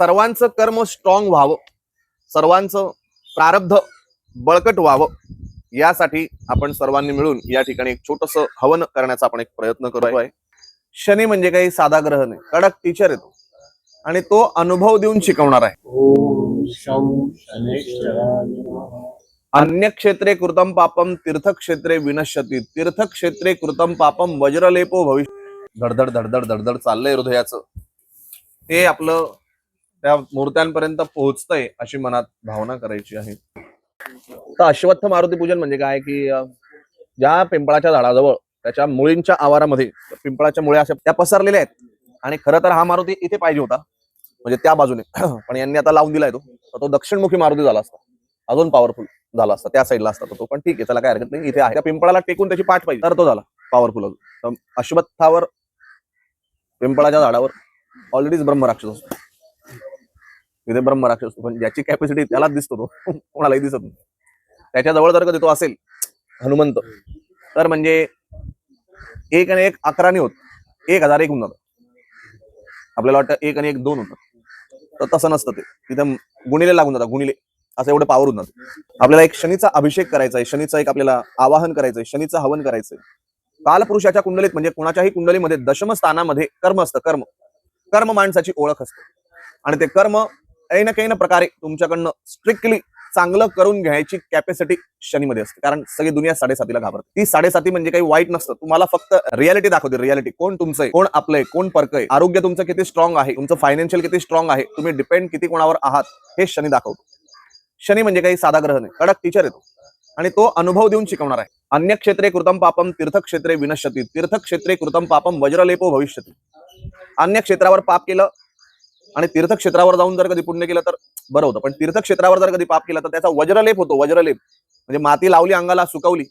सर्वांचं कर्म स्ट्रॉंग व्हावं. सर्वांचं प्रारब्ध बळकट व्हावं. यासाठी आपण सर्वांनी मिळून या ठिकाणी एक छोटस हवन करण्याचा आपण एक प्रयत्न करतो आहे शनी म्हणजे काही साधा ग्रह नाही. कडक टीचर येतो आणि तो अनुभव देऊन शिकवणार आहे. अन्य क्षेत्रे कृतम पापम तीर्थक्षेत्रे विनश्यती. तीर्थक्षेत्रे कृतम पापम वज्रलेपो भविष्य धडधड धडधड धडधड चाललंय हृदयाचं. ते आपलं त्या मूर्त्यांपर्यंत पोहोचतंय अशी मनात भावना करायची आहे. तर अश्वत्थ मारुती पूजन म्हणजे काय? की ज्या पिंपळाच्या झाडाजवळ त्याच्या मुळींच्या आवारामध्ये पिंपळाच्या मुळे अशा त्या पसरलेल्या आहेत. आणि खरं तर हा मारुती इथे पाहिजे होता. म्हणजे त्या बाजूने. पण यांनी आता लावून दिलाय तो. तर तो दक्षिणमुखी मारुती झाला असता. अजून पॉवरफुल झाला असता. त्या साईडला असता तो. पण ठीक आहे त्याला काय हरकत नाही. इथे आहे. त्या पिंपळाला टेकून त्याची पाठ पाहिजे. तर तो झाला. पॉवरफुल अजून. अश्वत्थावर पिंपळाच्या झाडावर ऑलरेडीच ब्रह्मराक्षस असतो. तिथे ब्रह्मराक्षस राक्षस पण ज्याची कॅपॅसिटी त्यालाच दिसतो तो. कोणालाही दिसत नाही. त्याच्याजवळ जर कधी तो असेल हनुमंत तर म्हणजे एक आणि एक अकराने होत. एक हजार एक होऊन जातं आपल्याला वाटतं एक आणि एक दोन होतं तर तसं नसतं ते. तिथं गुणिले लागून जातात. गुणिले. असं एवढं पावर होऊन जातं आपल्याला एक शनीचा अभिषेक करायचा आहे. शनीचा एक आपल्याला आवाहन करायचंय शनीचं हवन करायचंय कालपुरुषाच्या कुंडलीत म्हणजे कुणाच्याही कुंडलीमध्ये दशम स्थानामध्ये कर्म असतं. कर्म. कर्म माणसाची ओळख असते. आणि ते कर्म काही ना काही ना प्रकारे तुमच्याकडनं स्ट्रिक्टली चांगलं करून घ्यायची कॅपॅसिटी शनीमध्ये असते. कारण सगळी दुनिया साडेसातीला घाबरते. ती साडेसाती म्हणजे काही वाईट नसतं. तुम्हाला फक्त रियालिटी दाखवते. रियालिटी कोण तुमचं आहे? कोण आपलंय कोण परकय आरोग्य तुमचं किती स्ट्रॉंग आहे? तुमचं फायनान्शियल किती स्ट्रॉंग आहे? तुम्ही डिपेंड किती कोणावर आहात? हे शनी दाखवतो. शनी म्हणजे काही साधा ग्रह नाही. कडक टीचर येतो आणि तो अनुभव देऊन शिकवणार आहे. अन्य क्षेत्रे कृतम पापम तीर्थक्षेत्रे विनश्यती. तीर्थक्षेत्रे कृतम पापम वज्रलेपो भविष्यती. अन्य क्षेत्रावर पाप केलं आणि तीर्थक्षेत्रावर जाऊन जर कधी पुण्य केलं तर बरं होतं. पण तीर्थक्षेत्रावर जर कधी पाप केलं तर त्याचा वज्रलेप होतो वज्रलेप. म्हणजे माती लावली अंगाला सुकवली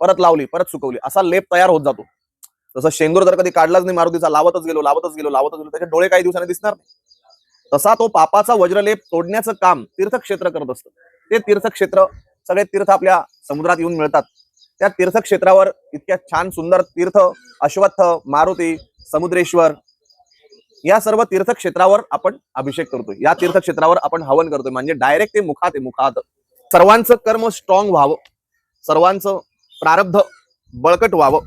परत लावली परत सुकवली. असा लेप तयार होत जातो. तसं शेंगूर जर कधी काढलाच नाही मारुतीचा लावतच गेलो लावतच गेलो लावतच गेलो त्याचे डोळे काही दिवसांनी दिसणार नाही. तसा तो पापाचा वज्रलेप तोडण्याचं काम तीर्थक्षेत्र करत असतं. ते तीर्थक्षेत्र सगळे तीर्थ आपल्या समुद्रात येऊन मिळतात. त्या तीर्थक्षेत्रावर इतक्या छान सुंदर तीर्थ अश्वत्थ मारुती समुद्रेश्वर या सर्व तीर्थक्षेत्रावर आपण अभिषेक करतोय. या तीर्थक्षेत्रावर आपण हवन करतोय. म्हणजे डायरेक्ट ते मुखात आहे मुखात. सर्वांचं कर्म स्ट्रॉंग व्हावं. सर्वांचं प्रारब्ध बळकट व्हावं.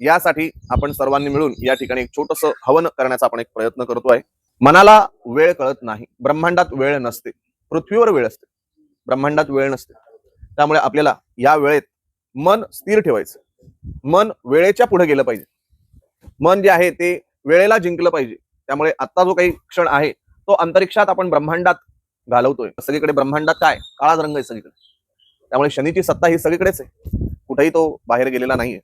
यासाठी आपण सर्वांनी मिळून या ठिकाणी एक छोटस हवन करण्याचा आपण एक प्रयत्न करतोय. मनाला वेळ कळत नाही. ब्रह्मांडात वेळ नसते. पृथ्वीवर वेळ असते. ब्रह्मांडात वेळ नसते. त्यामुळे आपल्याला या वेळेत मन स्थिर ठेवायचं. मन वेळेच्या पुढे गेलं पाहिजे. मन जे आहे ते वेळेला जिंकलं पाहिजे. आता जो कहीं क्षण है तो अंतरिक्षा अपन ब्रह्मांड घालवतोय. सगळीकडे ब्रह्मांड का रंग है सभी शनि की सत्ता ही सगी कुछ ही तो बाहर गेलेला नाहीये.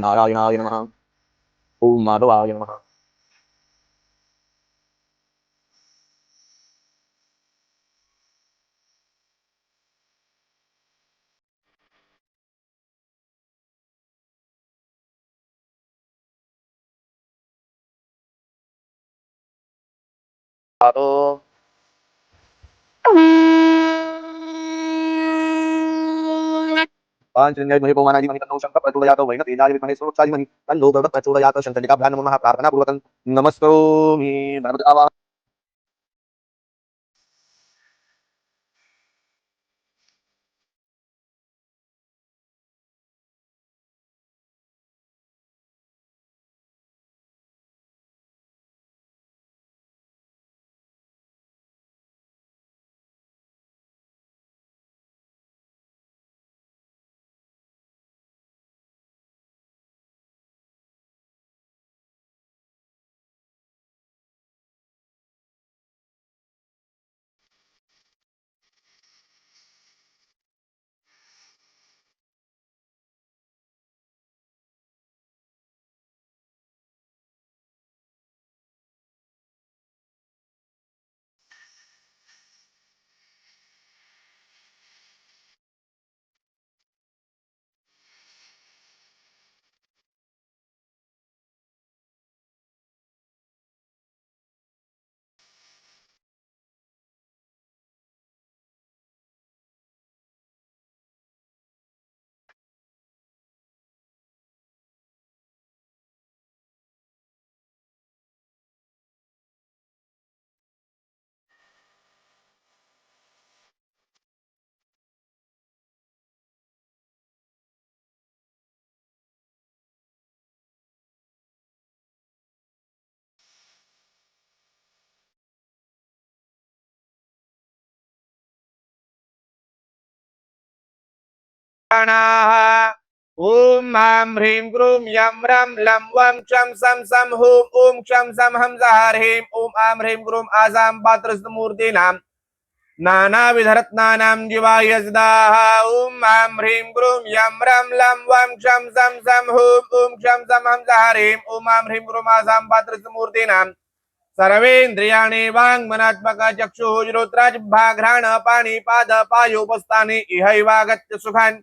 नारायणाय नमः। ओम माधवाय नमः पाहतो पांचजन्याय पवनादि मणि तन्नो शंकर प्रचोदयात वैन तेजाय विद्महे सुरक्षाय मणि तन्नो भगवत् प्रचोदयात शंकरिकाभ्यां नमः प्रार्थना पूर्वकं। नमस्करोमि गणपति प्राणाः। ॐ ह्रां ह्रीं ग्रूं यं रं लं वं क्षं सं सं हूं ॐ क्षं सं हं सः ह्रीं ॐ आं ह्रीं ग्रूं आसां पात्रस्तमूर्तीनां नानाविधरत्नानां जीवाय ॐ ह्रां ह्रीं ग्रूं यं रं लं वं क्षं सं सं हूं ॐ क्षं सं हं सः ह्रीं ॐ आं ह्रीं ग्रूं आसां पात्रस्तमूर्तीनां सर्वेन्द्रियाणि वाङ्मनात्मक चक्षुः श्रोत्राजिह्वाघ्राण पाणि पाद पायोपस्थानि इहैवागत्य सुखान्।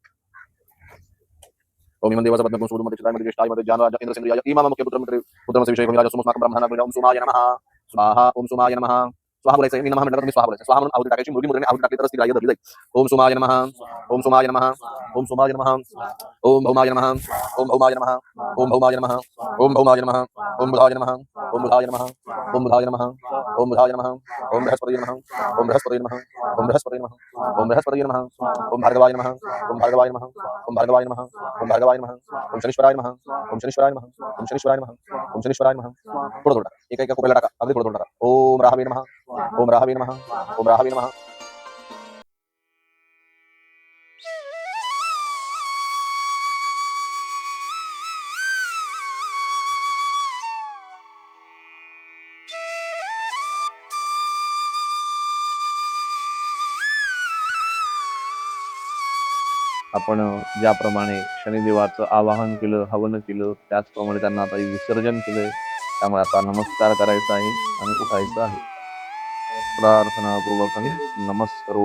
ओम इमं देवस्य पद्मकुं सूर्यमतिष्ठाय मति ज्येष्ठाय राजा ज्ञानराज इन्द्रसेन्द्रियाय इमाम मुख्य पुत्रमन्त्रि पुत्रमस्य विषय राजा सुमस्माकं ब्रह्मणा ओम सुमाय नमः स्वाहा ओम सुमाय नमः स्वाहा बोलायचं मी नमः म्हटलं तर मी स्वाहा बोलायचं स्वाहा म्हणून आवडी टाकायची मुलगी मुलीने आवडी टाकली तरच ती ग्राह्य धरली जाईल ओम सुमाय नमः ओम सुमाय नमः ओम सुमाय नमः ओम भौमाय नमः ओम भौमाय नमः ओम भौमाय नमः ओम भौमाय नमः ओम बुधाय नमः ओम बुधाय नमः ओम बुधाय नमः ओम बुधाय नमः ओम बृहस्पतये नमः ओम बृहस्पतये नमः ओम बृहस्पतये नमः ओम बृहस्पतये नमः ओम भार्गवाय नमः ओम भार्गवाय नमः ओम भार्गवाय नमः ओम भार्गवाय नमः ओम शनिश्वराय नमः ओम शनिश्वराय नमः ओम शनिश्वराय नमः ओम शनिश्वराय नमः थोडं थोडं एक एक कोपऱ्याला टाका अगदी थोडं थोडं टाका ओम राहवे नमः ओम राहवे नमः ओम राहवे नमः आपण ज्याप्रमाणे शनिदेवाचं आवाहन केलं हवन केलं त्याचप्रमाणे त्यांना आता विसर्जन केलंय. त्यामुळे आता नमस्कार करायचा आहे आणि उठायचं आहे. प्रार्थनापूर्वक नमस्कार